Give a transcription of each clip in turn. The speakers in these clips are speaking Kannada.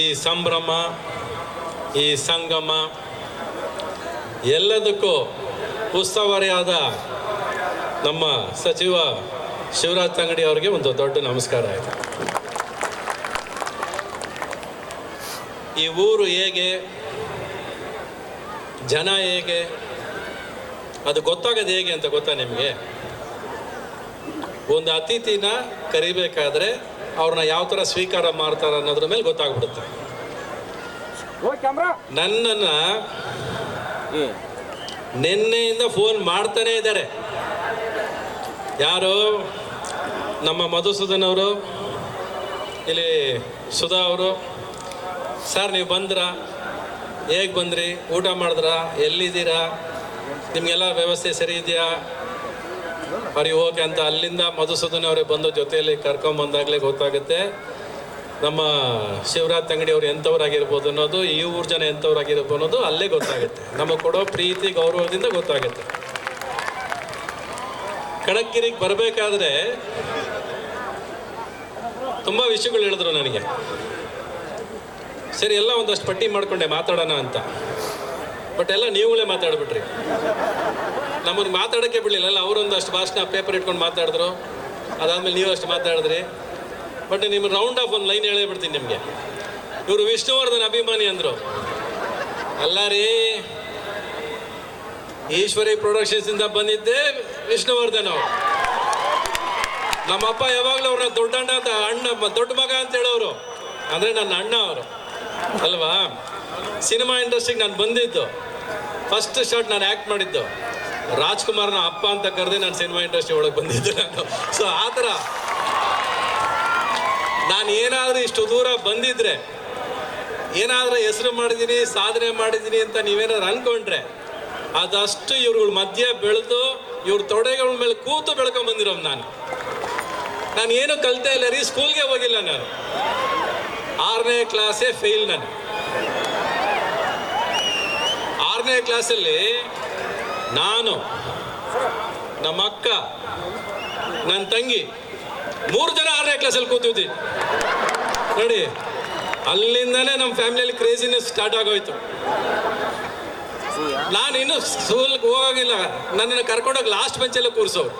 ಈ ಸಂಭ್ರಮ, ಈ ಸಂಗಮ ಎಲ್ಲದಕ್ಕೂ ಉಸ್ತುವಾರಿಯಾದ ನಮ್ಮ ಸಚಿವ ಶಿವರಾಜ್ ತಂಗಡಿ ಅವರಿಗೆ ಒಂದು ದೊಡ್ಡ ನಮಸ್ಕಾರ ಆಯಿತು. ಈ ಊರು ಹೇಗೆ, ಜನ ಹೇಗೆ, ಅದು ಗೊತ್ತಾಗೋದು ಹೇಗೆ ಅಂತ ಗೊತ್ತಾ ನಿಮಗೆ? ಒಂದು ಅತಿಥಿನ ಕರಿಬೇಕಾದ್ರೆ ಅವ್ರನ್ನ ಯಾವ ಥರ ಸ್ವೀಕಾರ ಮಾಡ್ತಾರೆ ಅನ್ನೋದ್ರ ಮೇಲೆ ಗೊತ್ತಾಗ್ಬಿಡುತ್ತೆ. ನನ್ನನ್ನು ನಿನ್ನೆಯಿಂದ ಫೋನ್ ಮಾಡ್ತಾನೆ ಇದ್ದಾರೆ. ಯಾರು? ನಮ್ಮ ಮಧುಸೂದನ್ ಅವರು ಇಲ್ಲಿ ಸುಧಾ ಅವರು. ಸರ್ ನೀವು ಬಂದ್ರಾ? ಹೇಗೆ ಬಂದ್ರಿ? ಊಟ ಮಾಡಿದ್ರಾ? ಎಲ್ಲಿದ್ದೀರಾ? ನಿಮಗೆಲ್ಲ ವ್ಯವಸ್ಥೆ ಸರಿ ಇದೆಯಾ? ಅವ್ರಿಗೆ ಓಕೆ ಅಂತ ಅಲ್ಲಿಂದ ಮಧುಸೂದನ್ ಅವರೇ ಬಂದು ಜೊತೆಯಲ್ಲಿ ಕರ್ಕೊಂಬಂದಾಗಲೇ ಗೊತ್ತಾಗುತ್ತೆ. ನಮ್ಮ ಶಿವರಾಜ್ ತಂಗಡಿ ಅವರು ಎಂಥವ್ರಾಗಿರ್ಬೋದು ಅನ್ನೋದು, ಈ ಊರು ಜನ ಎಂಥವ್ರಾಗಿರ್ಬೋದು ಅನ್ನೋದು ಅಲ್ಲೇ ಗೊತ್ತಾಗುತ್ತೆ. ನಮಗೆ ಕೊಡೋ ಪ್ರೀತಿ, ಗೌರವದಿಂದ ಗೊತ್ತಾಗುತ್ತೆ. ಕಣಕ್ಕಿರಿಗೆ ಬರಬೇಕಾದ್ರೆ ತುಂಬ ವಿಷಯಗಳು ಹೇಳಿದ್ರು ನನಗೆ. ಸರಿ, ಎಲ್ಲ ಒಂದಷ್ಟು ಪಟ್ಟಿ ಮಾಡಿಕೊಂಡೆ ಮಾತಾಡೋಣ ಅಂತ. ಬಟ್ ಎಲ್ಲ ನೀವುಗಳೇ ಮಾತಾಡ್ಬಿಟ್ರಿ. ನಮಗೆ ಮಾತಾಡೋಕ್ಕೆ ಬಿಡಲಿಲ್ಲ. ಅಲ್ಲ, ಅವರೊಂದು ಅಷ್ಟು ಭಾಷಣ ಪೇಪರ್ ಇಟ್ಕೊಂಡು ಮಾತಾಡಿದ್ರು. ಅದಾದ್ಮೇಲೆ ನೀವು ಅಷ್ಟು ಮಾತಾಡಿದ್ರಿ. ಬಟ್ ನಿಮ್ಮ ರೌಂಡ್ ಆಫ್ ಒಂದು ಲೈನ್ ಹೇಳೇ ಬಿಡ್ತೀನಿ ನಿಮಗೆ. ಇವರು ವಿಷ್ಣುವರ್ಧನ್ ಅಭಿಮಾನಿ ಅಂದರು. ಅಲ್ಲ ರೀ ಈಶ್ವರಿ ಪ್ರೊಡಕ್ಷನ್ಸ್ ಇಂದ ಬಂದಿದ್ದೆ ವಿಷ್ಣುವರ್ಧನ್ ಅವರು. ನಮ್ಮಪ್ಪ ಯಾವಾಗಲೂ ಅವ್ರನ್ನ ದೊಡ್ಡ ಅಣ್ಣ ಅಂತ, ಅಣ್ಣ, ದೊಡ್ಡ ಮಗ ಅಂತ ಹೇಳೋರು. ಅಂದರೆ ನನ್ನ ಅಣ್ಣ ಅವರು. ಅಲ್ವಾ? ಸಿನಿಮಾ ಇಂಡಸ್ಟ್ರಿಗೆ ನಾನು ಬಂದಿದ್ದು. ಫಸ್ಟ್ ಶಾರ್ಟ್ ನಾನು ಆ್ಯಕ್ಟ್ ಮಾಡಿದ್ದು. ರಾಜ್ಕುಮಾರ್ನ ಅಪ್ಪ ಅಂತ ಕರೆದೇ ನಾನು ಸಿನಿಮಾ ಇಂಡಸ್ಟ್ರಿ ಒಳಗೆ ಬಂದಿದ್ದೆ ನಾನು. ಸೊ ಆ ಥರ ನಾನು ಏನಾದರೂ ಇಷ್ಟು ದೂರ ಬಂದಿದ್ರೆ, ಏನಾದರೂ ಹೆಸರು ಮಾಡಿದ್ದೀನಿ ಸಾಧನೆ ಮಾಡಿದ್ದೀನಿ ಅಂತ ನೀವೇನಾದ್ರು ಅನ್ಕೊಂಡ್ರೆ, ಅದಷ್ಟು ಇವ್ರುಗಳ ಮಧ್ಯೆ ಬೆಳೆದು, ಇವ್ರ ತೊಡೆಗಳ ಮೇಲೆ ಕೂತು ಬೆಳ್ಕೊಂಡ್ ಬಂದಿರೋ ನಾನು. ನಾನು ಏನು ಕಲಿತೆ ಇಲ್ಲ ರೀ, ಸ್ಕೂಲ್ಗೆ ಹೋಗಿಲ್ಲ ನಾನು. ಆರನೇ ಕ್ಲಾಸೇ ಫೇಲ್ ನಾನು. ಆರನೇ ಕ್ಲಾಸಲ್ಲಿ ನಾನು, ನಮ್ಮ ಅಕ್ಕ ನನ್ನ ತಂಗಿ, ಮೂರು ಜನ ಆರನೇ ಕ್ಲಾಸಲ್ಲಿ ಕೂತಿದ್ವಿ. ನೋಡಿ, ಅಲ್ಲಿಂದಲೇ ನಮ್ಮ ಫ್ಯಾಮಿಲಿಯಲ್ಲಿ ಕ್ರೇಜಿನೆಸ್ ಸ್ಟಾರ್ಟ್ ಆಗೋಯ್ತು. ನಾನು ಇನ್ನೂ ಸ್ಕೂಲ್ಗೆ ಹೋಗೋಗಿಲ್ಲ. ನನ್ನನ್ನು ಕರ್ಕೊಂಡೋಗಿ ಲಾಸ್ಟ್ ಬೆಂಚಲ್ಲೇ ಕೂರಿಸೋರು.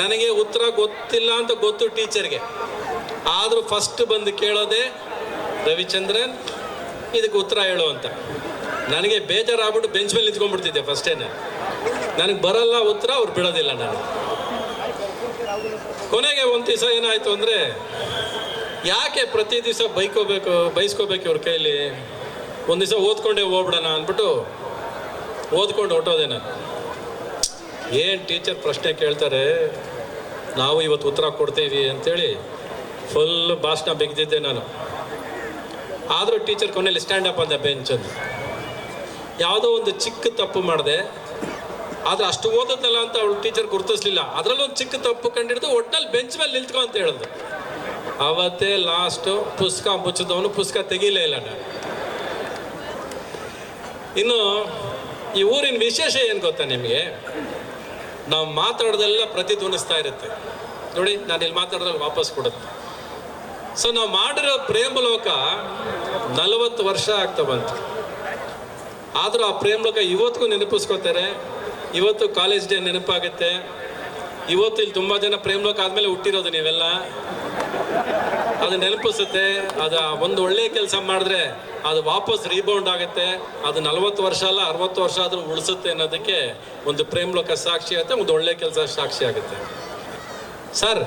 ನನಗೆ ಉತ್ತರ ಗೊತ್ತಿಲ್ಲ ಅಂತ ಗೊತ್ತು ಟೀಚರ್ಗೆ ಆದರೂ ಫಸ್ಟ್ ಬಂದು ಕೇಳೋದೆ ರವಿಚಂದ್ರನ್, ಇದಕ್ಕೆ ಉತ್ತರ ಹೇಳು ಅಂತ. ನನಗೆ ಬೇಜಾರಾಗ್ಬಿಟ್ಟು ಬೆಂಚ್ ಮೇಲೆ ನಿಂತ್ಕೊಂಡ್ಬಿಡ್ತಿದ್ದೆ ಫಸ್ಟೇನೆ ನನಗೆ ಬರಲ್ಲ ಉತ್ತರ, ಅವ್ರು ಬಿಡೋದಿಲ್ಲ ನಾನು ಕೊನೆಗೆ ಒಂದು ದಿವಸ ಏನಾಯಿತು ಅಂದರೆ, ಯಾಕೆ ಪ್ರತಿ ದಿವಸ ಬೈಕೋಬೇಕು, ಬೈಸ್ಕೋಬೇಕು ಇವ್ರ ಕೈಲಿ? ಒಂದು ದಿವಸ ಓದ್ಕೊಂಡೇ ಹೋಗ್ಬಿಡೋಣ ಅಂದ್ಬಿಟ್ಟು ಓದ್ಕೊಂಡು ಹೊಟ್ಟೋದೆ ನಾನು. ಏನು ಟೀಚರ್ ಪ್ರಶ್ನೆ ಕೇಳ್ತಾರೆ? ನಾವು ಇವತ್ತು ಉತ್ತರ ಕೊಡ್ತೀವಿ ಅಂತೇಳಿ ಫುಲ್ ಭಾಷಣ ಬಿಗ್ದಿದ್ದೆ ನಾನು. ಆದರೂ ಟೀಚರ್ ಕೊನೆಯಲ್ಲಿ ಸ್ಟ್ಯಾಂಡ್ ಅಪ್ ಅಂದೆ ಬೆಂಚಲ್ಲಿ ಯಾವುದೋ ಒಂದು ಚಿಕ್ಕ ತಪ್ಪು ಮಾಡಿದೆ, ಆದ್ರೆ ಅಷ್ಟು ಓದೋದಲ್ಲ ಅಂತ ಅವಳು ಟೀಚರ್ ಗುರುತಿಸ್ಲಿಲ್ಲ. ಅದರಲ್ಲೂ ಒಂದು ಚಿಕ್ಕ ತಪ್ಪು ಕಂಡಿಡ್ದು ಒಟ್ಟಲ್ಲಿ ಬೆಂಚ್ ಮೇಲೆ ನಿಲ್ತ್ಕೊ ಅಂತ ಹೇಳಿದ್ರು ಅವತ್ತೇ ಲಾಸ್ಟು ಪುಸ್ತಕ ಮುಚ್ಚಿದವನು ಪುಸ್ತಕ ತೆಗೀಲೇ ಇಲ್ಲ ನಾನು. ಇನ್ನು ಈ ಊರಿನ ವಿಶೇಷ ಏನು ಗೊತ್ತಾ ನಿಮಗೆ? ನಾವು ಮಾತಾಡೋದೆಲ್ಲ ಪ್ರತಿಧ್ವನಿಸ್ತಾ ಇರುತ್ತೆ. ನೋಡಿ, ನಾನು ಇಲ್ಲಿ ಮಾತಾಡೋದ್ರಲ್ಲಿ ವಾಪಸ್ ಕೊಡುತ್ತೆ. ಸೊ ನಾವು ಮಾಡಿರೋ ಪ್ರೇಮಲೋಕ ನಲವತ್ತು ವರ್ಷ ಆಗ್ತಾ ಬಂತು. ಆದರೂ ಆ ಪ್ರೇಮಲೋಕ ಇವತ್ತಿಗೂ ನೆನಪಿಸ್ಕೋತಾರೆ ಇವತ್ತು ಕಾಲೇಜ್ ಡೇ ನೆನಪಾಗುತ್ತೆ. ಇವತ್ತು ಇಲ್ಲಿ ತುಂಬ ಜನ ಪ್ರೇಮಲೋಕ ಆದಮೇಲೆ ಹುಟ್ಟಿರೋದು ನೀವೆಲ್ಲ. ಅದು ನೆನಪಿಸುತ್ತೆ. ಅದು ಒಂದು ಒಳ್ಳೆ ಕೆಲಸ ಮಾಡಿದ್ರೆ ಅದು ವಾಪಸ್ ರೀಬೌಂಡ್ ಆಗುತ್ತೆ. ಅದು ನಲವತ್ತು ವರ್ಷ ಅಲ್ಲ, ಅರವತ್ತು ವರ್ಷ ಆದರೂ ಉಳಿಸುತ್ತೆ ಅನ್ನೋದಕ್ಕೆ ಒಂದು ಪ್ರೇಮಲೋಕ ಸಾಕ್ಷಿ ಆಗುತ್ತೆ, ಒಂದು ಒಳ್ಳೆ ಕೆಲಸ ಸಾಕ್ಷಿ ಆಗುತ್ತೆ. ಸರ್,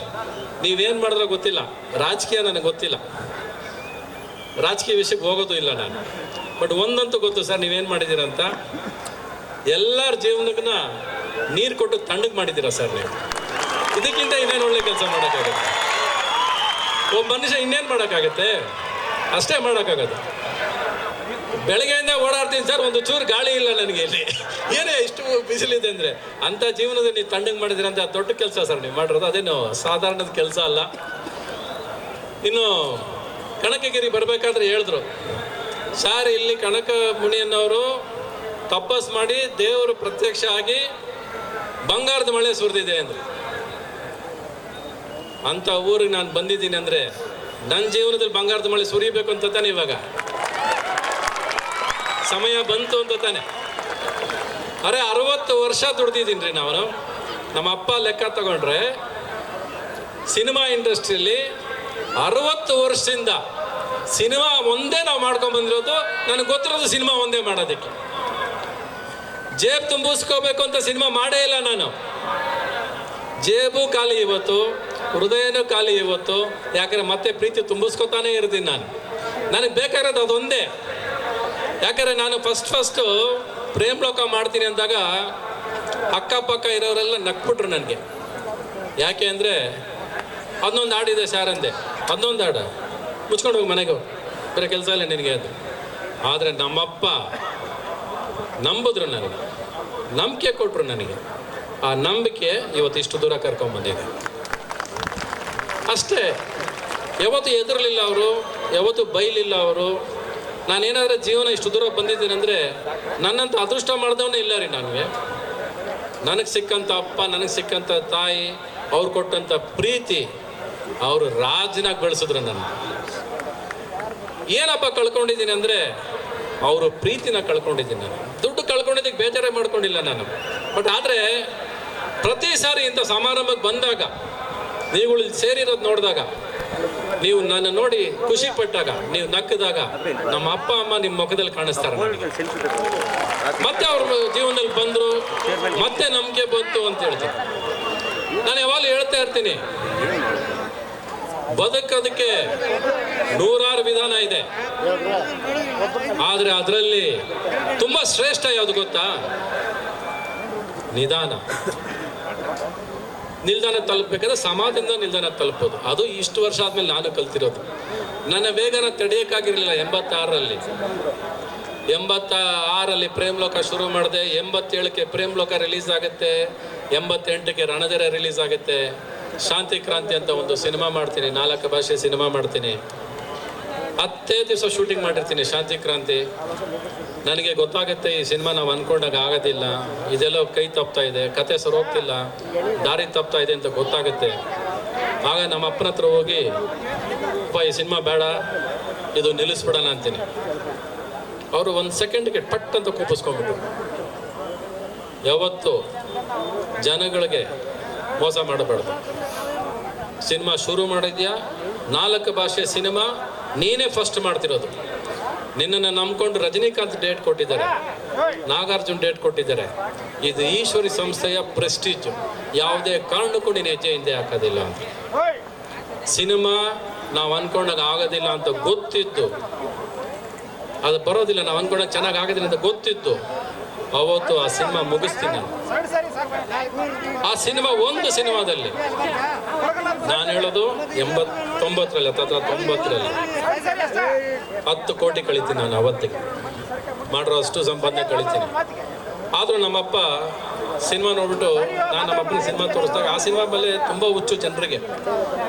ನೀವೇನು ಮಾಡಿದ್ರೆ ಗೊತ್ತಿಲ್ಲ. ರಾಜಕೀಯ ನನಗೆ ಗೊತ್ತಿಲ್ಲ. ರಾಜಕೀಯ ವಿಷಯಕ್ಕೆ ಹೋಗೋದು ಇಲ್ಲ ನಾನು. ಬಟ್ ಒಂದಂತೂ ಗೊತ್ತು, ಸರ್, ನೀವೇನು ಮಾಡಿದ್ದೀರಂತ? ಎಲ್ಲರ ಜೀವನಕ್ಕನ್ನ ನೀರು ಕೊಟ್ಟು ತಣ್ಣಗೆ ಮಾಡಿದ್ದೀರಾ ಸರ್ ನೀವು? ಇದಕ್ಕಿಂತ ಇನ್ನೇನು ಒಳ್ಳೆ ಕೆಲಸ ಮಾಡೋಕ್ಕಾಗತ್ತೆ? ಒಬ್ಬ ಮನುಷ್ಯ ಇನ್ನೇನು ಮಾಡೋಕ್ಕಾಗತ್ತೆ? ಅಷ್ಟೇ ಮಾಡೋಕ್ಕಾಗತ್ತೆ. ಬೆಳಗ್ಗೆಯಿಂದ ಓಡಾಡ್ತೀನಿ ಸರ್, ಒಂದು ಚೂರು ಗಾಳಿ ಇಲ್ಲ ನನಗೆ ಇಲ್ಲಿ. ಏನೇ ಇಷ್ಟು ಬಿಸಿಲಿದೆ ಅಂದರೆ? ಅಂಥ ಜೀವನದ ನೀವು ತಣ್ಣಗೆ ಮಾಡಿದಿರಂತ ದೊಡ್ಡ ಕೆಲಸ ಸರ್ ನೀವು ಮಾಡಿರೋದು. ಅದೇನು ಸಾಧಾರಣದ ಕೆಲಸ ಅಲ್ಲ. ಇನ್ನು ಕಣಕಗಿರಿ ಬರಬೇಕಾದ್ರೆ ಹೇಳಿದ್ರು. ಸಾರ್, ಇಲ್ಲಿ ಕಣಕ ಮುನಿಯನ್ನವರು ತಪಸ್ ಮಾಡಿ ದೇವರು ಪ್ರತ್ಯಕ್ಷ ಆಗಿ ಬಂಗಾರದ ಮಳೆ ಸುರಿದಿದೆ ಅಂದ್ರೆ. ಅಂತ ಊರಿಗೆ ನಾನು ಬಂದಿದ್ದೀನಿ ಅಂದರೆ ನನ್ನ ಜೀವನದಲ್ಲಿ ಬಂಗಾರದ ಮಳೆ ಸುರಿಬೇಕು ಅಂತ ತಾನೆ ಇವಾಗ. ಸಮಯ ಬಂತು ಅಂತ ತಾನೆ. ಅರೆ, ಅರವತ್ತು ವರ್ಷ ದುಡ್ದಿದ್ದೀನಿ ರೀ ನಾವು. ನಮ್ಮ ಅಪ್ಪ ಲೆಕ್ಕ ತಗೊಂಡ್ರೆ ಸಿನಿಮಾ ಇಂಡಸ್ಟ್ರಿಯಲ್ಲಿ ಅರವತ್ತು ವರ್ಷದಿಂದ ಸಿನಿಮಾ ಒಂದೇ ನಾವು ಮಾಡ್ಕೊಂಡ್ ಬಂದಿರೋದು, ನನಗೆ ಗೊತ್ತಿರೋದು ಸಿನಿಮಾ ಒಂದೇ ಮಾಡೋದಕ್ಕೆ. ಜೇಬ್ ತುಂಬಿಸ್ಕೋಬೇಕು ಅಂತ ಸಿನಿಮಾ ಮಾಡೇ ಇಲ್ಲ ನಾನು. ಜೇಬು ಖಾಲಿ ಇವತ್ತು, ಹೃದಯನೂ ಖಾಲಿ ಇವತ್ತು, ಯಾಕಂದ್ರೆ ಮತ್ತೆ ಪ್ರೀತಿ ತುಂಬಿಸ್ಕೊತಾನೆ ಇರ್ತೀನಿ ನಾನು. ನನಗೆ ಬೇಕಾಗಿರೋದು ಅದೊಂದೇ. ಯಾಕಂದ್ರೆ ನಾನು ಫಸ್ಟ್ ಫಸ್ಟು ಪ್ರೇಮ್ ಲೋಕ ಮಾಡ್ತೀನಿ ಅಂದಾಗ ಅಕ್ಕಪಕ್ಕ ಇರೋರೆಲ್ಲ ನಕ್ಬಿಟ್ರು ನನಗೆ. ಯಾಕೆ ಅಂದರೆ, ಅದನ್ನೊಂದು ಹಾಡಿದೆ ಸಾರ್ ಅಂದೆ ಹಾಡ ಮುಚ್ಕೊಂಡು ಹೋಗಿ ಮನೆಗೆ ಹೋಗಿ. ಬೇರೆ ಕೆಲಸ ಇಲ್ಲ ನಿನಗೆ ಅದು. ಆದರೆ ನಮ್ಮಪ್ಪ ನಂಬಿದ್ರು ನನಗೆ. ನಂಬಿಕೆ ಕೊಟ್ಟರು ನನಗೆ. ಆ ನಂಬಿಕೆ ಇವತ್ತು ಇಷ್ಟು ದೂರ ಕರ್ಕೊಂಬಂದಿದೆ ಅಷ್ಟೇ. ಯಾವತ್ತು ಎದುರಲಿಲ್ಲ ಅವರು? ಯಾವತ್ತು ಬೈಲಿಲ್ಲ ಅವರು? ನಾನೇನಾದ್ರೆ ಜೀವನ ಇಷ್ಟು ದೂರ ಬಂದಿದ್ದೀನಿ ಅಂದರೆ ನನ್ನಂತ ಅದೃಷ್ಟ ಮಾಡಿದವನೇ ಇಲ್ಲ ರೀ ನನಗೆ ನನಗೆ ಸಿಕ್ಕಂಥ ಅಪ್ಪ, ನನಗೆ ಸಿಕ್ಕಂಥ ತಾಯಿ, ಅವ್ರು ಕೊಟ್ಟಂಥ ಪ್ರೀತಿ ಅವರು ರಾಜನಾಗಿ ಬೆಳೆಸಿದ್ರು ನನ್ನ. ಏನಪ್ಪ ಕಳ್ಕೊಂಡಿದ್ದೀನಿ ಅಂದರೆ ಅವರು ಪ್ರೀತಿನ ಕಳ್ಕೊಂಡಿದ್ದೀನಿ ನಾನು. ದುಡ್ಡು ಕಳ್ಕೊಂಡಿದ್ದಕ್ಕೆ ಬೇಜಾರೇ ಮಾಡ್ಕೊಂಡಿಲ್ಲ ನಾನು. ಬಟ್ ಆದರೆ ಪ್ರತಿ ಸಾರಿ ಇಂಥ ಸಮಾರಂಭಕ್ಕೆ ಬಂದಾಗ, ನೀವುಗಳು ಸೇರಿರೋದು ನೋಡಿದಾಗ, ನೀವು ನನ್ನ ನೋಡಿ ಖುಷಿ ಪಟ್ಟಾಗ, ನೀವು ನಕ್ಕಿದಾಗ ನಮ್ಮ ಅಪ್ಪ, ಅಮ್ಮ ನಿಮ್ಮ ಮುಖದಲ್ಲಿ ಕಾಣಿಸ್ತಾರೆ ಮತ್ತೆ ಅವ್ರ ಜೀವನದಲ್ಲಿ ಬಂದರು, ಮತ್ತೆ ನಮಗೆ ಬಂತು ಅಂತ ಹೇಳ್ತೀನಿ ನಾನು ಯಾವಾಗಲೂ ಹೇಳ್ತಾ ಇರ್ತೀನಿ ಬದುಕೋದಕ್ಕೆ ನೂರಾರು ವಿಧಾನ ಇದೆ. ಆದರೆ ಅದರಲ್ಲಿ ತುಂಬಾ ಶ್ರೇಷ್ಠ ಯಾವುದು ಗೊತ್ತಾ? ನಿಧಾನ. ನಿಲ್ದಾಣ ತಲುಪಬೇಕಾದ್ರೆ ಸಮಾಧಿಯಿಂದ ನಿಲ್ದಾಣ ತಲುಪೋದು ಅದು ಇಷ್ಟು ವರ್ಷ ಆದ್ಮೇಲೆ ನಾನು ಕಲ್ತಿರೋದು. ನನ್ನ ವೇಗನ ತಡೆಯೋಕ್ಕಾಗಿರಲಿಲ್ಲ ಎಂಬತ್ತಾರರಲ್ಲಿ. ಎಂಬತ್ತ ಆರಲ್ಲಿ ಪ್ರೇಮ್ ಲೋಕ ಶುರು ಮಾಡಿದೆ, ಎಂಬತ್ತೇಳಕ್ಕೆ ಪ್ರೇಮ್ಲೋಕ ರಿಲೀಸ್ ಆಗುತ್ತೆ, ಎಂಬತ್ತೆಂಟಕ್ಕೆ ರಣಧರ ರಿಲೀಸ್ ಆಗುತ್ತೆ. ಶಾಂತಿ ಕ್ರಾಂತಿ ಅಂತ ಒಂದು ಸಿನಿಮಾ ಮಾಡ್ತೀನಿ, ನಾಲ್ಕು ಭಾಷೆ ಸಿನಿಮಾ ಮಾಡ್ತೀನಿ. ಹತ್ತೇ ದಿವಸ ಶೂಟಿಂಗ್ ಮಾಡಿರ್ತೀನಿ ಶಾಂತಿ ಕ್ರಾಂತಿ. ನನಗೆ ಗೊತ್ತಾಗುತ್ತೆ ಈ ಸಿನಿಮಾ ನಾವು ಅನ್ಕೊಂಡಾಗ ಆಗೋದಿಲ್ಲ. ಇದೆಲ್ಲ ಕೈ ತಪ್ತಾ ಇದೆ, ಕತೆ ಸರೋಗ್ತಿಲ್ಲ ದಾರಿ ತಪ್ತಾ ಇದೆ ಅಂತ ಗೊತ್ತಾಗುತ್ತೆ. ಆಗ ನಮ್ಮ ಅಪ್ಪನ ಹತ್ರ ಹೋಗಿ, ಅಪ್ಪ, ಈ ಸಿನಿಮಾ ಬೇಡ, ಇದು ನಿಲ್ಲಿಸ್ಬಿಡೋಣ ಅಂತೀನಿ. ಅವರು ಒಂದು ಸೆಕೆಂಡ್ಗೆ ಪಟ್ ಅಂತ ಕೂಪಿಸ್ಕೊಂಡ್ಬಿಟ್ರು. ಯಾವತ್ತು ಜನಗಳಿಗೆ ಮೋಸ ಮಾಡಬಾರ್ದು. ಸಿನಿಮಾ ಶುರು ಮಾಡಿದ್ಯಾ? ನಾಲ್ಕು ಭಾಷೆ ಸಿನಿಮಾ, ನೀನೇ ಫಸ್ಟ್ ಮಾಡ್ತಿರೋದು. ನಿನ್ನನ್ನು ನಂಬ್ಕೊಂಡು ರಜನಿಕಾಂತ್ ಡೇಟ್ ಕೊಟ್ಟಿದ್ದಾರೆ. ನಾಗಾರ್ಜುನ್ ಡೇಟ್ ಕೊಟ್ಟಿದ್ದಾರೆ. ಇದು ಈಶ್ವರಿ ಸಂಸ್ಥೆಯ ಪ್ರೆಸ್ಟೀಜ್ ಯಾವುದೇ ಕಾರಣಕ್ಕೂ ನೀನು ಹೆಜ್ಜೆ ಹಿಂದೆ ಹಾಕೋದಿಲ್ಲ ಅಂತ. ಸಿನಿಮಾ ನಾವು ಅನ್ಕೊಂಡಾಗ ಆಗೋದಿಲ್ಲ ಅಂತ ಗೊತ್ತಿತ್ತು. ಅದು ಬರೋದಿಲ್ಲ, ನಾವು ಅನ್ಕೊಂಡಾಗ ಚೆನ್ನಾಗಿ ಆಗೋದಿಲ್ಲ ಅಂತ ಗೊತ್ತಿತ್ತು. ಅವತ್ತು ಆ ಸಿನಿಮಾ ಮುಗಿಸ್ತೀನಿ. ಆ ಸಿನಿಮಾ ಒಂದು ಸಿನಿಮಾದಲ್ಲಿ. ನಾನು ಹೇಳೋದು ಎಂಬತ್ತೊಂಬತ್ತರಲ್ಲಿ ಹತ್ತತ್ರ ತೊಂಬತ್ತರಲ್ಲಿ. ಹತ್ತು ಕೋಟಿ ಕಳಿತೀನಿ ನಾನು ಅವತ್ತಿಗೆ. ಮಾಡಿರೋ ಅಷ್ಟು ಸಂಪಾದನೆ ಕಳಿತೀನಿ. ಆದರೂ ನಮ್ಮಪ್ಪ ಸಿನಿಮಾ ನೋಡ್ಬಿಟ್ಟು ನಾನು ನಮ್ಮ ಅಪ್ಪನ ಸಿನಿಮಾ ತೋರಿಸಿದಾಗ ಆ ಸಿನಿಮಾ ಮೇಲೆ ತುಂಬ ಹುಚ್ಚು ಜನರಿಗೆ.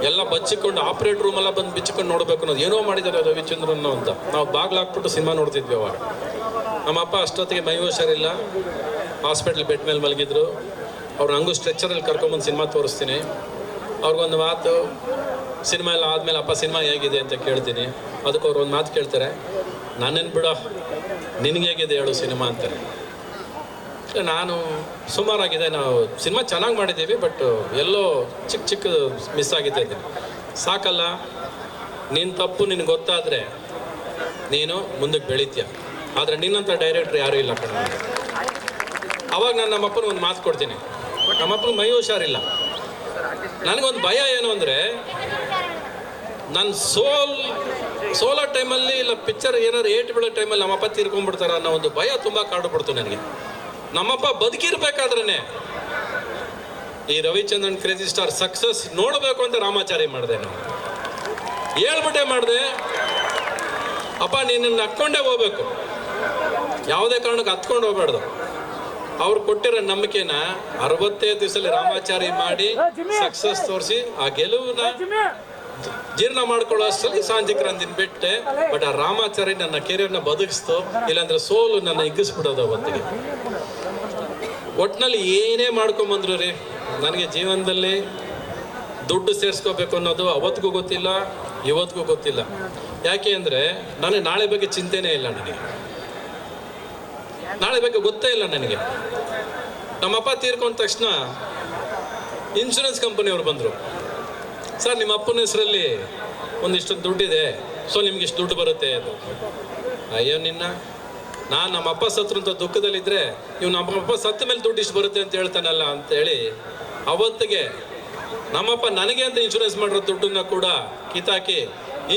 ಎಲ್ಲ ಬಚ್ಚಿಕೊಂಡು ಆಪ್ರೇಟ್ ರೂಮೆಲ್ಲ ಬಂದು ಬಿಚ್ಚಿಕೊಂಡು ನೋಡಬೇಕು ಅನ್ನೋದು ಏನೋ ಮಾಡಿದ್ದಾರೆ ರವಿಚಂದ್ರನ್ ಅಂತ. ನಾವು ಬಾಗ್ಲ ಹಾಕ್ಬಿಟ್ಟು ಸಿನಿಮಾ ನೋಡ್ತಿದ್ವಿ ಅವಾಗ. ನಮ್ಮಪ್ಪ ಅಷ್ಟೊತ್ತಿಗೆ ಮೈ ಹುಷಾರಿಲ್ಲ. ಹಾಸ್ಪಿಟ್ಲ್ ಬೆಡ್ ಮೇಲೆ ಮಲಗಿದ್ರು. ಅವ್ರು ಹಂಗೂ ಸ್ಟ್ರೆಚ್ಚರಲ್ಲಿ ಕರ್ಕೊಂಬಂದು ಸಿನಿಮಾ ತೋರಿಸ್ತೀನಿ. ಅವ್ರಿಗೊಂದು ಮಾತು, ಸಿನಿಮಾ ಎಲ್ಲ ಆದಮೇಲೆ ಅಪ್ಪ ಸಿನಿಮಾ ಹೇಗಿದೆ ಅಂತ ಕೇಳ್ತೀನಿ. ಅದಕ್ಕೆ ಅವ್ರು ಒಂದು ಮಾತು ಕೇಳ್ತಾರೆ ನಾನೇನು ಬಿಡೋ, ನಿನಗೆ ಹೇಗಿದೆ ಹೇಳು ಸಿನಿಮಾ ಅಂತಾರೆ. ನಾನು ಸುಮಾರಾಗಿದೆ, ನಾವು ಸಿನಿಮಾ ಚೆನ್ನಾಗಿ ಮಾಡಿದ್ದೀವಿ, ಬಟ್ ಎಲ್ಲೋ ಚಿಕ್ಕ ಚಿಕ್ಕ ಮಿಸ್ ಆಗಿದೆ. ಸಾಕಲ್ಲ ನಿನ್ನ ತಪ್ಪು ನಿನಗೆ ಗೊತ್ತಾದರೆ ನೀನು ಮುಂದಕ್ಕೆ ಬೆಳೀತೀಯ. ಆದರೆ ನಿನ್ನಂಥ ಡೈರೆಕ್ಟ್ರ್ ಯಾರೂ ಇಲ್ಲ ಕಣ. ಅವಾಗ ನಾನು ನಮ್ಮಪ್ಪನ ಒಂದು ಮಾತು ಕೊಡ್ತೀನಿ. ನಮ್ಮಪ್ಪನ ಮೈ ಹುಷಾರಿಲ್ಲ. ನನಗೊಂದು ಭಯ ಏನು ಅಂದರೆ ನನ್ನ ಸೋಲ್ ಸೋಲೋ ಟೈಮಲ್ಲಿ ಇಲ್ಲ ಪಿಕ್ಚರ್ ಏನಾದ್ರು ಏಟ್ ಬೀಳೋ ಟೈಮಲ್ಲಿ ನಮ್ಮಪ್ಪ ತೀರ್ಕೊಂಡ್ಬಿಡ್ತಾರ ಅನ್ನೋ ಒಂದು ಭಯ ತುಂಬ ಕಾಡ್ಬಿಡ್ತು ನನಗೆ. ನಮ್ಮಪ್ಪ ಬದುಕಿರ್ಬೇಕಾದ್ರೇ ಈ ರವಿಚಂದ್ರನ್ ಕ್ರೇಜಿ ಸ್ಟಾರ್ ಸಕ್ಸಸ್ ನೋಡಬೇಕು ಅಂತ ರಾಮಾಚಾರಿ ಮಾಡಿದೆ ನಾನು. ಹೇಳ್ಬಿಟ್ಟೆ ಮಾಡಿದೆ, ಅಪ್ಪ ನೀನು ಹತ್ಕೊಂಡೇ ಹೋಗ್ಬೇಕು. ಯಾವುದೇ ಕಾರಣಕ್ಕೆ ಹತ್ಕೊಂಡು ಹೋಗ್ಬಾರ್ದು. ಅವ್ರು ಕೊಟ್ಟಿರೋ ನಂಬಿಕೆನ ಅರವತ್ತೈದು ದಿವಸದಲ್ಲಿ ರಾಮಾಚಾರಿ ಮಾಡಿ ಸಕ್ಸಸ್ ತೋರಿಸಿ ಆ ಗೆಲುವನ್ನ ಜೀರ್ಣ ಮಾಡ್ಕೊಳ್ಳೋ ಅಷ್ಟರಲ್ಲಿ ಸಾಂಜಿ ಕ್ರಾಂತಿನ ಬಿಟ್ಟೆ ಬಟ್ ಆ ರಾಮಾಚಾರಿ ನನ್ನ ಕೆರಿಯರ್ನ ಬದುಕಿಸ್ತು. ಇಲ್ಲಾಂದ್ರೆ ಸೋಲು ನನ್ನ ಹಿಗ್ಗಿಸ್ಬಿಡೋದು ಅವತ್ತಿಗೆ. ಒಟ್ನಲ್ಲಿ ಏನೇ ಮಾಡ್ಕೊಂಬಂದ್ರು ರೀ ನನಗೆ ಜೀವನದಲ್ಲಿ ದುಡ್ಡು ಸೇರಿಸ್ಕೋಬೇಕು ಅನ್ನೋದು ಅವತ್ತಿಗೂ ಗೊತ್ತಿಲ್ಲ ಇವತ್ತಿಗೂ ಗೊತ್ತಿಲ್ಲ. ಯಾಕೆ ಅಂದರೆ ನನಗೆ ನಾಳೆ ಬಗ್ಗೆ ಚಿಂತೆನೇ ಇಲ್ಲ ನನಗೆ. ನಾಳೆ ಬಗ್ಗೆ ಗೊತ್ತೇ ಇಲ್ಲ ನನಗೆ. ನಮ್ಮಪ್ಪ ತೀರ್ಕೊಂಡ ತಕ್ಷಣ ಇನ್ಶೂರೆನ್ಸ್ ಕಂಪನಿಯವರು ಬಂದರು. ಸರ್, ನಿಮ್ಮ ಅಪ್ಪನ ಹೆಸರಲ್ಲಿ ಒಂದಿಷ್ಟು ದುಡ್ಡಿದೆ. ಸೊ, ನಿಮ್ಗೆ ಇಷ್ಟು ದುಡ್ಡು ಬರುತ್ತೆ ಅದು. ಅಯ್ಯೋ, ನಿನ್ನ. ನಾನು ನಮ್ಮ ಅಪ್ಪ ಸತ್ರು ಅಂತ ದುಃಖದಲ್ಲಿದ್ದರೆ ಇವ್ ನಮ್ಮ ಅಪ್ಪ ಸತ್ತ ಮೇಲೆ ದುಡ್ಡು ಇಷ್ಟು ಬರುತ್ತೆ ಅಂತ ಹೇಳ್ತಾನಲ್ಲ ಅಂತೇಳಿ ಅವತ್ತಿಗೆ ನಮ್ಮಪ್ಪ ನನಗೆ ಅಂತ ಇನ್ಶೂರೆನ್ಸ್ ಮಾಡಿರೋ ದುಡ್ಡನ್ನ ಕೂಡ ಕಿತ್ತಾಕಿ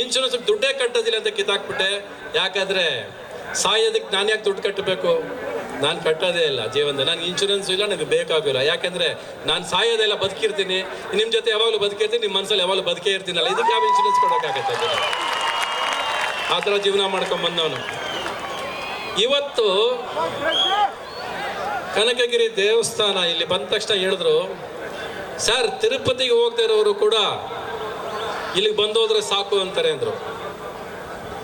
ಇನ್ಶೂರೆನ್ಸ್ ದುಡ್ಡೇ ಕಟ್ಟೋದಿಲ್ಲ ಅಂತ ಕಿತ್ತಾಕ್ಬಿಟ್ಟೆ. ಯಾಕಂದ್ರೆ ಸಾಯೋದಕ್ಕೆ ನಾನು ಯಾಕೆ ದುಡ್ಡು ಕಟ್ಟಬೇಕು? ನಾನು ಕಟ್ಟೋದೇ ಇಲ್ಲ ಜೀವನದ ನನಗೆ ಇನ್ಶೂರೆನ್ಸ್ ಇಲ್ಲ, ನನಗೆ ಬೇಕಾಗಿಲ್ಲ. ಯಾಕೆಂದರೆ ನಾನು ಸಾಯೋದೆಲ್ಲ ಬದುಕಿರ್ತೀನಿ. ನಿಮ್ಮ ಜೊತೆ ಯಾವಾಗಲೂ ಬದುಕಿರ್ತೀನಿ ನಿಮ್ಮ ಮನಸ್ಸಲ್ಲಿ ಯಾವಾಗಲೂ ಬದುಕೇ ಇರ್ತೀನಲ್ಲ. ಇದಕ್ಕೆ ಯಾವ ಇನ್ಶೂರೆನ್ಸ್ ಕೊಡೋಕ್ಕಾಗತ್ತೆ? ಆ ಥರ ಜೀವನ ಮಾಡ್ಕೊಂಬಂದವನು ಇವತ್ತು ಕನಕಗಿರಿ ದೇವಸ್ಥಾನ ಇಲ್ಲಿ ಬಂದ ತಕ್ಷಣ ಹೇಳಿದ್ರು, ಸರ್, ತಿರುಪತಿಗೆ ಹೋಗ್ತಾ ಇರೋರು ಕೂಡ ಇಲ್ಲಿಗೆ ಬಂದೋದ್ರೆ ಸಾಕು ಅಂತಾರೆ ಅಂದರು.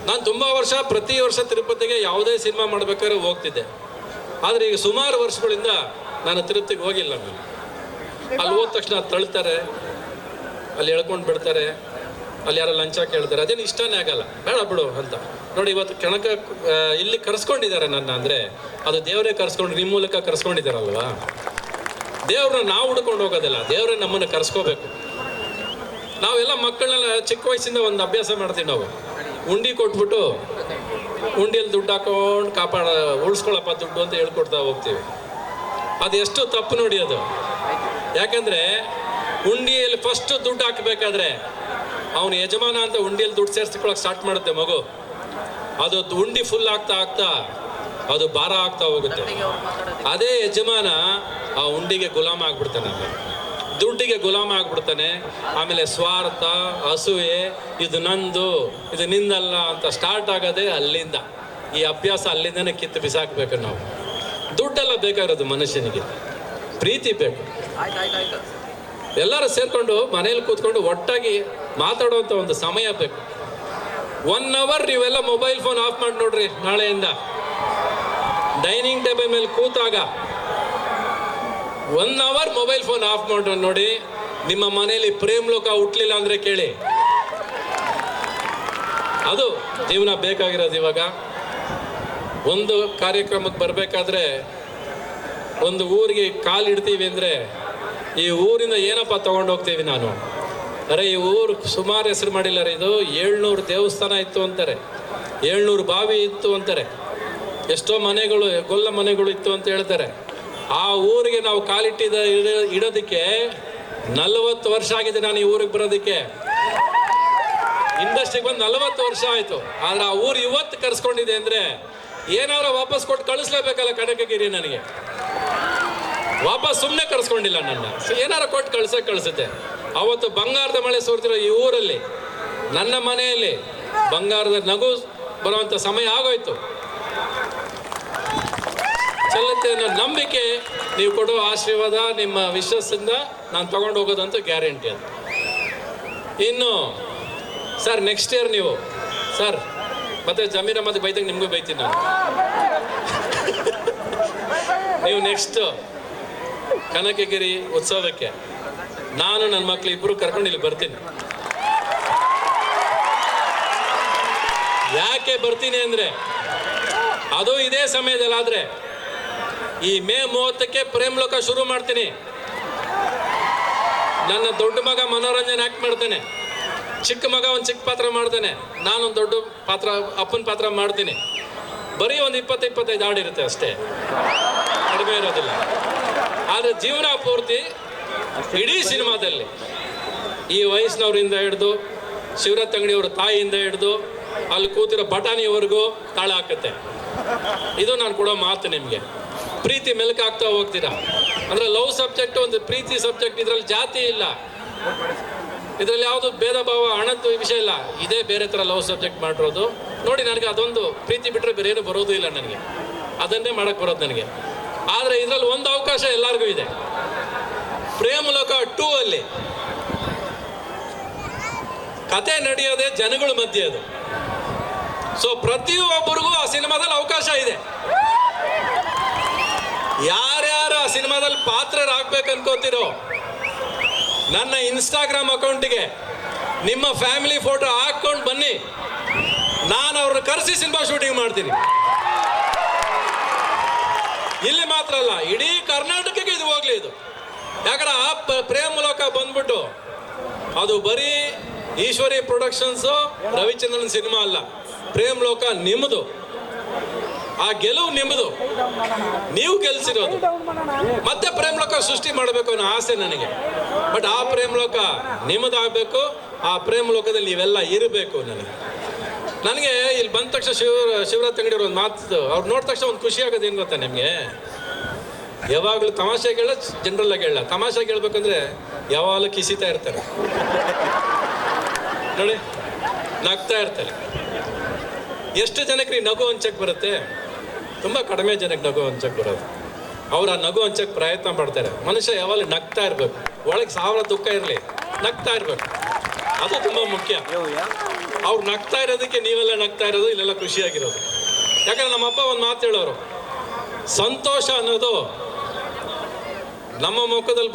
ನಾನು ತುಂಬ ವರ್ಷ ಪ್ರತಿ ವರ್ಷ ತಿರುಪತಿಗೆ ಯಾವುದೇ ಸಿನಿಮಾ ಮಾಡ್ಬೇಕಾದ್ರೆ ಹೋಗ್ತಿದ್ದೆ. ಆದರೆ ಈಗ ಸುಮಾರು ವರ್ಷಗಳಿಂದ ನಾನು ತಿರುಪತಿಗೆ ಹೋಗಿಲ್ಲ ನಾನು. ಅಲ್ಲಿ ಹೋದ ತಕ್ಷಣ ತಳ್ತಾರೆ, ಅಲ್ಲಿ ಎಳ್ಕೊಂಡು ಬಿಡ್ತಾರೆ, ಅಲ್ಲಿ ಯಾರೋ ಲಂಚ ಕೇಳ್ತಾರೆ. ಅದೇನು ಇಷ್ಟನೇ ಆಗಲ್ಲ. ಬೇಡ ಬಿಡು ಅಂತ. ನೋಡಿ ಇವತ್ತು ಕಣಕ ಇಲ್ಲಿ ಕರೆಸ್ಕೊಂಡಿದ್ದಾರೆ ನನ್ನ ಅಂದರೆ, ಅದು ದೇವರೇ ಕರೆಸ್ಕೊಂಡು ನಿಮ್ಮ ಮೂಲಕ ಕರೆಸ್ಕೊಂಡಿದ್ದಾರಲ್ವಾ? ದೇವ್ರನ್ನ ನಾವು ಹುಡ್ಕೊಂಡು ಹೋಗೋದಿಲ್ಲ. ದೇವರೇ ನಮ್ಮನ್ನು ಕರೆಸ್ಕೋಬೇಕು. ನಾವೆಲ್ಲ ಮಕ್ಕಳನ್ನೆಲ್ಲ ಚಿಕ್ಕ ವಯಸ್ಸಿಂದ ಒಂದು ಅಭ್ಯಾಸ ಮಾಡ್ತೀವಿ ನಾವು. ಉಂಡಿ ಕೊಟ್ಬಿಟ್ಟು ಉಂಡಿಯಲ್ಲಿ ದುಡ್ಡು ಹಾಕೊಂಡು ಕಾಪಾಡ ಉಳಿಸ್ಕೊಳಪ್ಪ ದುಡ್ಡು ಅಂತ ಹೇಳ್ಕೊಡ್ತಾ ಹೋಗ್ತೀವಿ. ಅದು ಎಷ್ಟು ತಪ್ಪು ನೋಡಿ ಅದು. ಯಾಕಂದ್ರೆ ಉಂಡಿಯಲ್ಲಿ ಫಸ್ಟ್ ದುಡ್ಡು ಹಾಕಬೇಕಾದ್ರೆ ಅವನು ಯಜಮಾನ ಅಂತ ಉಂಡಿಯಲ್ಲಿ ದುಡ್ಡು ಸೇರಿಸ್ಕೊಳ್ಳೋಕೆ ಸ್ಟಾರ್ಟ್ ಮಾಡುತ್ತೆ ಮಗು. ಅದು ಉಂಡಿ ಫುಲ್ ಆಗ್ತಾ ಆಗ್ತಾ ಅದು ಭಾರ ಆಗ್ತಾ ಹೋಗುತ್ತೆ. ಅದೇ ಯಜಮಾನ ಆ ಉಂಡಿಗೆ ಗುಲಾಮ ಆಗ್ಬಿಡ್ತಾನೆ. ದುಡ್ಡಿಗೆ ಗುಲಾಮ ಆಗ್ಬಿಡ್ತಾನೆ. ಆಮೇಲೆ ಸ್ವಾರ್ಥ ಹಸುವೆ ಇದು ನಂದು, ಇದು ನಿಂದಲ್ಲ ಅಂತ ಸ್ಟಾರ್ಟ್ ಆಗೋದೇ ಅಲ್ಲಿಂದ. ಈ ಅಭ್ಯಾಸ ಅಲ್ಲಿಂದನೇ ಕಿತ್ತು ಬಿಸಾಕ್ಬೇಕು ನಾವು. ದುಡ್ಡೆಲ್ಲ ಬೇಕಾಗಿರೋದು ಮನುಷ್ಯನಿಗೆ. ಪ್ರೀತಿ ಬೇಕು. ಎಲ್ಲರೂ ಸೇರ್ಕೊಂಡು ಮನೇಲಿ ಕೂತ್ಕೊಂಡು ಒಟ್ಟಾಗಿ ಮಾತಾಡುವಂಥ ಒಂದು ಸಮಯ ಬೇಕು. ಒನ್ ಅವರ್ ನೀವೆಲ್ಲ ಮೊಬೈಲ್ ಫೋನ್ ಆಫ್ ಮಾಡಿ ನೋಡ್ರಿ ನಾಳೆಯಿಂದ. ಡೈನಿಂಗ್ ಟೇಬಲ್ ಮೇಲೆ ಕೂತಾಗ one hour mobile phone off ಮಾಡಿ ನೋಡಿ, ನಿಮ್ಮ ಮನೆಯಲ್ಲಿ ಪ್ರೇಮ್ ಲೋಕ ಹುಟ್ಲಿಲ್ಲ ಅಂದ್ರೆ ಕೇಳಿ. ಅದು ಜೀವನ ಬೇಕಾಗಿರೋದು ಇವಾಗ. ಒಂದು ಕಾರ್ಯಕ್ರಮಕ್ಕೆ ಬರಬೇಕಾದ್ರೆ ಒಂದು ಊರಿಗೆ ಕಾಲು ಇಡ್ತೀವಿ ಅಂದರೆ, ಈ ಊರಿಂದ ಏನಪ್ಪ ತೊಗೊಂಡು ಹೋಗ್ತೀವಿ ನಾನು? ಅರೆ, ಈ ಊರು ಸುಮಾರು ಹೆಸರು ಮಾಡಿಲ್ಲ ಇದು. ಏಳ್ನೂರು ದೇವಸ್ಥಾನ ಇತ್ತು ಅಂತಾರೆ. ಏಳ್ನೂರು ಬಾವಿ ಇತ್ತು ಅಂತಾರೆ. ಎಷ್ಟೋ ಮನೆಗಳು, ಗೊಲ್ಲ ಮನೆಗಳು ಇತ್ತು ಅಂತ ಹೇಳ್ತಾರೆ. ಆ ಊರಿಗೆ ನಾವು ಕಾಲಿಟ್ಟಿದ ಇಡ- ಇಡೋದಕ್ಕೆ ನಲವತ್ತು ವರ್ಷ ಆಗಿದೆ ನಾನು ಈ ಊರಿಗೆ ಬರೋದಕ್ಕೆ. ಇಂಡಸ್ಟ್ರಿಗೆ ಬಂದು ನಲವತ್ತು ವರ್ಷ ಆಯ್ತು. ಆದ್ರೆ ಆ ಊರು ಇವತ್ತು ಕರ್ಸ್ಕೊಂಡಿದೆ ಅಂದ್ರೆ ಏನಾದ್ರು ವಾಪಸ್ ಕೊಟ್ಟು ಕಳಿಸ್ಲೇಬೇಕಲ್ಲ ಕಡಕಗಿರಿ ನನಗೆ. ವಾಪಸ್ ಸುಮ್ಮನೆ ಕರ್ಸ್ಕೊಂಡಿಲ್ಲ ನನ್ನ. ಸೊ ಏನಾರ ಕೊಟ್ಟು ಕಳ್ಸಕ್ ಕಳಿಸುತ್ತೆ. ಅವತ್ತು ಬಂಗಾರದ ಮಳೆ ಸುರಿತಿರೋ ಈ ಊರಲ್ಲಿ, ನನ್ನ ಮನೆಯಲ್ಲಿ ಬಂಗಾರದ ನಗು ಬರುವಂತ ಸಮಯ ಆಗೋಯ್ತು. ಚೆಲ್ಲುತ್ತೆ ಅನ್ನೋ ನಂಬಿಕೆ ನೀವು ಕೊಡುವ ಆಶೀರ್ವಾದ ನಿಮ್ಮ ವಿಶ್ವಾಸದಿಂದ ನಾನು ತೊಗೊಂಡು ಹೋಗೋದಂತೂ ಗ್ಯಾರಂಟಿ ಅದು. ಇನ್ನು, ಸರ್ ನೆಕ್ಸ್ಟ್ ಇಯರ್ ನೀವು, ಸರ್, ಮತ್ತೆ ಜಮೀರ ಮತ್ತೆ ಬೈತಂಗೆ ನಿಮಗೂ ಬೈತೀನಿ ನಾನು. ನೀವು ನೆಕ್ಸ್ಟ್ ಕನಕಗಿರಿ ಉತ್ಸವಕ್ಕೆ ನಾನು ನನ್ನ ಮಕ್ಳು ಇಬ್ಬರು ಕರ್ಕೊಂಡು ಇಲ್ಲಿ ಬರ್ತೀನಿ. ಯಾಕೆ ಬರ್ತೀನಿ ಅಂದ್ರೆ, ಅದು ಇದೇ ಸಮಯದಲ್ಲಾದ್ರೆ ಈ ಮೇ ಮೂವತ್ತಕ್ಕೆ ಪ್ರೇಮ್ ಲೋಕ ಶುರು ಮಾಡ್ತೀನಿ. ನನ್ನ ದೊಡ್ಡ ಮಗ ಮನೋರಂಜನೆ ಆಕ್ಟ್ ಮಾಡ್ತಾನೆ. ಚಿಕ್ಕ ಮಗ ಒಂದು ಚಿಕ್ಕ ಪಾತ್ರ ಮಾಡ್ತಾನೆ. ನಾನೊಂದು ದೊಡ್ಡ ಪಾತ್ರ, ಅಪ್ಪನ ಪಾತ್ರ ಮಾಡ್ತೀನಿ. ಬರೀ ಒಂದು ಇಪ್ಪತ್ತು, ಇಪ್ಪತ್ತೈದು ಹಾಡಿರುತ್ತೆ ಅಷ್ಟೇ. ಕಡಿಮೆ ಇರೋದಿಲ್ಲ. ಆದರೆ ಜೀವನ ಪೂರ್ತಿ ಇಡೀ ಸಿನಿಮಾದಲ್ಲಿ ಈ ವಯಸ್ಸಿನವರಿಂದ ಹಿಡಿದು ಶಿವರತ್ ಅಂಗಡಿಯವ್ರ ತಾಯಿಯಿಂದ ಹಿಡಿದು, ಅಲ್ಲಿ ಕೂತಿರೋ ಬಟಾಣಿವರೆಗೂ ತಾಳ ಹಾಕುತ್ತೆ. ಇದು ನಾನು ಕೊಡೋ ಮಾತು ನಿಮಗೆ. ಪ್ರೀತಿ ಮೆಲುಕಾಗ್ತಾ ಹೋಗ್ತೀರಾ? ಅಂದ್ರೆ ಲವ್ ಸಬ್ಜೆಕ್ಟ್ ಒಂದು ಪ್ರೀತಿ ಸಬ್ಜೆಕ್ಟ್, ಇದ್ರಲ್ಲಿ ಜಾತಿ ಇಲ್ಲ. ಇದರಲ್ಲಿ ಯಾವುದು ಭೇದ ಭಾವ, ಹಣದ್ದು ವಿಷಯ ಇಲ್ಲ. ಇದೇ ಬೇರೆ ಥರ ಲವ್ ಸಬ್ಜೆಕ್ಟ್ ಮಾಡಿರೋದು. ನೋಡಿ, ನನಗೆ ಅದೊಂದು ಪ್ರೀತಿ ಬಿಟ್ಟರೆ ಬೇರೆ ಏನು ಬರೋದು ಇಲ್ಲ ನನಗೆ. ಅದನ್ನೇ ಮಾಡಕ್ಕೆ ಬರೋದು ನನಗೆ. ಆದರೆ ಇದರಲ್ಲಿ ಒಂದು ಅವಕಾಶ ಎಲ್ಲರಿಗೂ ಇದೆ. ಪ್ರೇಮ ಲೋಕ ಟೂ ಅಲ್ಲಿ. ಕತೆ ನಡೆಯೋದೇ ಜನಗಳ ಮಧ್ಯೆ ಅದು. ಸೊ ಪ್ರತಿಯೊಬ್ಬರಿಗೂ ಆ ಸಿನಿಮಾದಲ್ಲಿ ಅವಕಾಶ ಇದೆ. ಯಾರ್ಯಾರು ಆ ಸಿನಿಮಾದಲ್ಲಿ ಪಾತ್ರರಾಗ್ಬೇಕು ಅನ್ಕೋತಿರೋ ನನ್ನ ಇನ್ಸ್ಟಾಗ್ರಾಮ್ ಅಕೌಂಟಿಗೆ ನಿಮ್ಮ ಫ್ಯಾಮಿಲಿ ಫೋಟೋ ಹಾಕೊಂಡು ಬನ್ನಿ. ನಾನು ಅವ್ರನ್ನ ಕರೆಸಿ ಸಿನಿಮಾ ಶೂಟಿಂಗ್ ಮಾಡ್ತೀನಿ. ಇಲ್ಲಿ ಮಾತ್ರ ಅಲ್ಲ, ಇಡೀ ಕರ್ನಾಟಕಕ್ಕೆ ಇದು ಹೋಗ್ಲಿ ಇದು. ಯಾಕಂದ್ರೆ ಆ ಪ್ರೇಮ್ ಮೂಲಕ ಬಂದ್ಬಿಟ್ಟು ಅದು ಬರೀ ಈಶ್ವರಿ ಪ್ರೊಡಕ್ಷನ್ಸು ರವಿಚಂದ್ರನ್ ಸಿನಿಮಾ ಅಲ್ಲ. ಪ್ರೇಮ್ ಲೋಕ ನಿಮ್ಮದು ಆ ಗೆಲುವು ನಿಮ್ಮದು ನೀವು ಗೆಲ್ಸಿರೋದು. ಮತ್ತೆ ಪ್ರೇಮ್ ಲೋಕ ಸೃಷ್ಟಿ ಮಾಡಬೇಕು ಅನ್ನೋ ಆಸೆ ನನಗೆ. ಬಟ್ ಆ ಪ್ರೇಮಲೋಕ ನಿಮ್ಮದಾಗಬೇಕು ಆ ಪ್ರೇಮ್ ಲೋಕದಲ್ಲಿ ನೀವೆಲ್ಲ ಇರಬೇಕು ನನಗೆ. ನನಗೆ ಇಲ್ಲಿ ಬಂದ ತಕ್ಷಣ ಶಿವ, ಶಿವರಾಜ್ ಅಂಗಡಿ ಒಂದು ಮಾತು ಅವ್ರು ನೋಡಿದ ತಕ್ಷಣ ಒಂದು ಖುಷಿ ಆಗೋದು ಏನು ಗೊತ್ತಾ ನಿಮಗೆ? ಯಾವಾಗಲೂ ತಮಾಷೆ ಹೇಳ ಜನರಲ್ ಆಗಿ ಹೇಳ ತಮಾಷೆಗೆ ಹೇಳ್ಬೇಕಂದ್ರೆ ಯಾವಾಗಲೂ ಕಿಸಿತಾ ಇರ್ತಾರೆ. ನೋಡಿ, ನಗ್ತಾ ಇರ್ತಾರೆ. ಎಷ್ಟು ಜನಕ್ಕೆ ನಗು ಹಂಚಕ್ಕೆ ಬರುತ್ತೆ? ತುಂಬ ಕಡಿಮೆ ಜನಕ್ಕೆ ನಗು ಹಂಚಕ್ಕೆ ಬರೋದು. ಅವ್ರು ಆ ನಗು ಹಂಚಕ್ಕೆ ಪ್ರಯತ್ನ ಮಾಡ್ತಾರೆ. ಮನುಷ್ಯ ಯಾವಾಗಲೂ ನಗ್ತಾ ಇರಬೇಕು. ಒಳಗೆ ಸಾವಿರ ದುಃಖ ಇರಲಿ. ನಗ್ತಾ ಇರಬೇಕು. ಅದು ತುಂಬ ಮುಖ್ಯ. ಅವ್ರು ನಗ್ತಾ ಇರೋದಕ್ಕೆ ನೀವೆಲ್ಲ ನಗ್ತಾ ಇರೋದು, ಇಲ್ಲೆಲ್ಲ ಖುಷಿಯಾಗಿರೋದು. ಯಾಕಂದ್ರೆ ನಮ್ಮಪ್ಪ ಒಂದು ಮಾತು ಹೇಳೋರು, ಸಂತೋಷ ಅನ್ನೋದು ನಮ್ಮ ಮುಖದಲ್ಲಿ